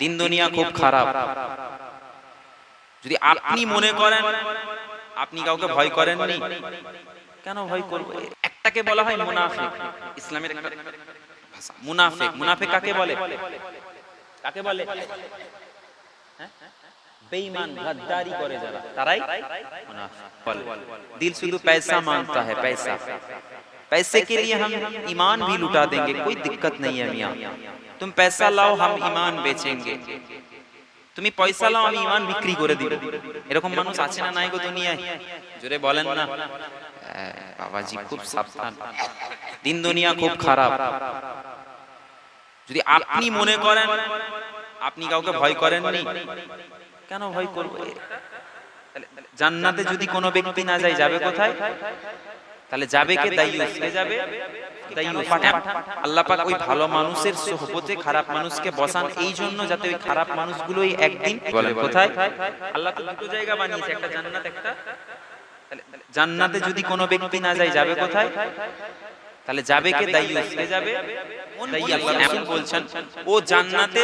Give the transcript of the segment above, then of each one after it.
দিন দুনিয়া খুব খারাপ যদি আপনি মনে করেন আপনি কাউকে ভয় করেননি কেন ভয় করবো একটাকে বলা হয় মুনাফিক ইসলামের একটা ভাষা মুনাফিক মুনাফিক কাকে বলে কাকে বলে হ্যাঁ? বেঈমান গদ্দারি করে যারা তারাই মুনাফিক বলে दिल শুধু पैसा मांगता है पैसा पैसे के लिए हम ईमान भी लुटा देंगे कोई दिक्कत नहीं है मियां তুমি পয়সা লাও হাম ইমান বেচেঙ্গে তুমি পয়সা লাও আমি ইমান বিক্রি করে দিব এরকম মানুষ আছে না নাই গো দুনিয়ায় জোরে বলেন না বাবাজি খুব সাবধান দিন দুনিয়া খুব খারাপ যদি আপনি মনে করেন আপনি কাউকে ভয় করেন নি কেন ভয় করব জান্নাতে যদি কোনো ব্যক্তি না যায় যাবে কোথায় তাহলে যাবে কে? দাইয়ুস কে? যাবে। দাইয়ুস আল্লাহ পাক ওই ভালো মানুষের সোহবতে খারাপ মানুষকে বসান এই জন্য যাতে ওই খারাপ মানুষগুলোই একদিন বলে কোথায়? আল্লাহ তো দুটো জায়গা বানিয়েছে একটা জান্নাত একটা জান্নাতে যদি কোনো ব্যক্তি না যায় যাবে কোথায়? তাহলে যাবে কে? দাইয়ুস কে? যাবে। বলছেন ও জান্নাতে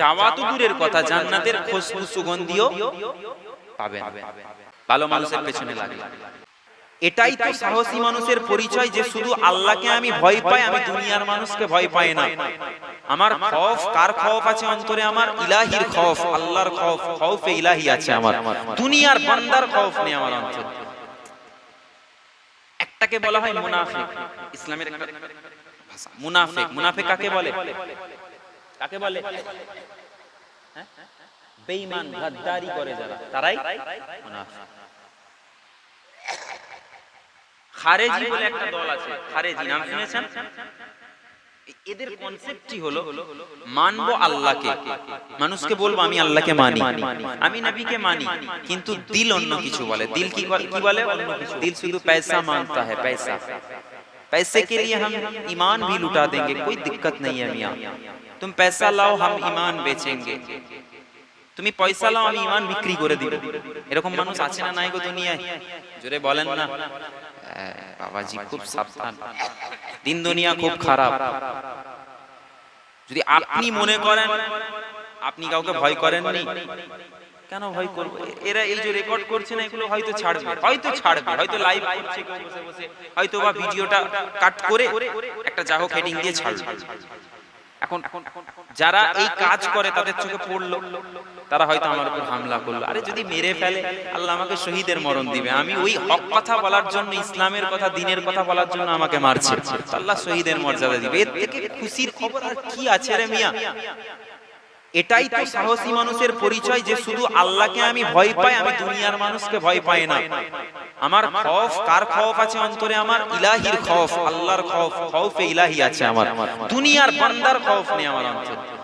যাওয়া তো দূরের কথা জান্নাতের খুশবু সুগন্ধিও পাবেন। ভালো মানুষের পেছনে লাগে এটাই তো সাহসী মানুষের পরিচয় যে শুধু আল্লাহকে আমি ভয় পাই আমি দুনিয়ার মানুষকে ভয় পাই না। আমার খৌফ কার খৌফ আছে অন্তরে? আমার ইলাহির খৌফ আল্লাহর খৌফ খৌফে ইলাহি আছে আমার। দুনিয়ার বান্দার খৌফ নেই আমার অন্তরে। একটাকে বলা হয় মুনাফিক। ইসলামের একটা ভাষা। মুনাফিক। মুনাফিক। কাকে বলে? কাকে বলে? হ্যাঁ? বেঈমান গাদ্দারি করে যারা তারাই মুনাফিক। খারেজি বলে একটা দল আছে খারেজি নাম শুনেছেন এদের কনসেপ্টই হলো মানবো আল্লাহকে মানুষকে বলবো আমি আল্লাহকে মানি আমি নবীকে মানি কিন্তু দিল অন্য কিছু বলে দিল কি বলে- কি বলে অন্য কিছু দিল শুধু पैसा मांगता है पैसा पैसे के लिए हम ईमान भी लुटा देंगे कोई दिक्कत नहीं है मियां तुम पैसा लाओ हम ईमान बेचेंगे তুমি পয়সা লাও আমি ইমান বিক্রি করে দিব। এরকম মানুষ আছে না নাই গো দুনিয়ায়? জোরে বলেন না। বাবাজি খুব সাবধান। দিন দুনিয়া খুব খারাপ। যদি আপনি মনে করেন আপনি কাউকে ভয় করেননি? কেন ভয় করব? এরা এই যে রেকর্ড করছে না এগুলো হয়তো ছাড়বে। হয়তো ছাড়বে। হয়তো লাইভ করছে বসে বসে। হয়তো বা ভিডিওটা কাট করে একটা যা হোক হেডিং দিয়ে ছাড়বে। এখন যারা এই কাজ করে তাদের চোখে পড়ল তারা হয়তো আমার উপর হামলা করল। আরে যদি মেরে ফেলে আল্লাহ আমাকে শহীদের মরণ দিবে। আমি ওই হক কথা বলার জন্য ইসলামের কথা দিনের কথা বলার জন্য আমাকে মারছে। আল্লাহ শহীদের মর্যাদা দিবে। এর থেকে খুশির খবর আর কি আছে রে মিয়া? এটাই তো সাহসী মানুষের পরিচয় যে শুধু আল্লাহকে আমি ভয় পাই আমি দুনিয়ার মানুষকে ভয় পাই না। আমার খফ কার খফ আছে অন্তরে? আমার ইলাহির খফ আল্লাহর খফ খফে ইলাহি আছে আমার। দুনিয়ার বান্দার খফ নেই আমার অন্তরে।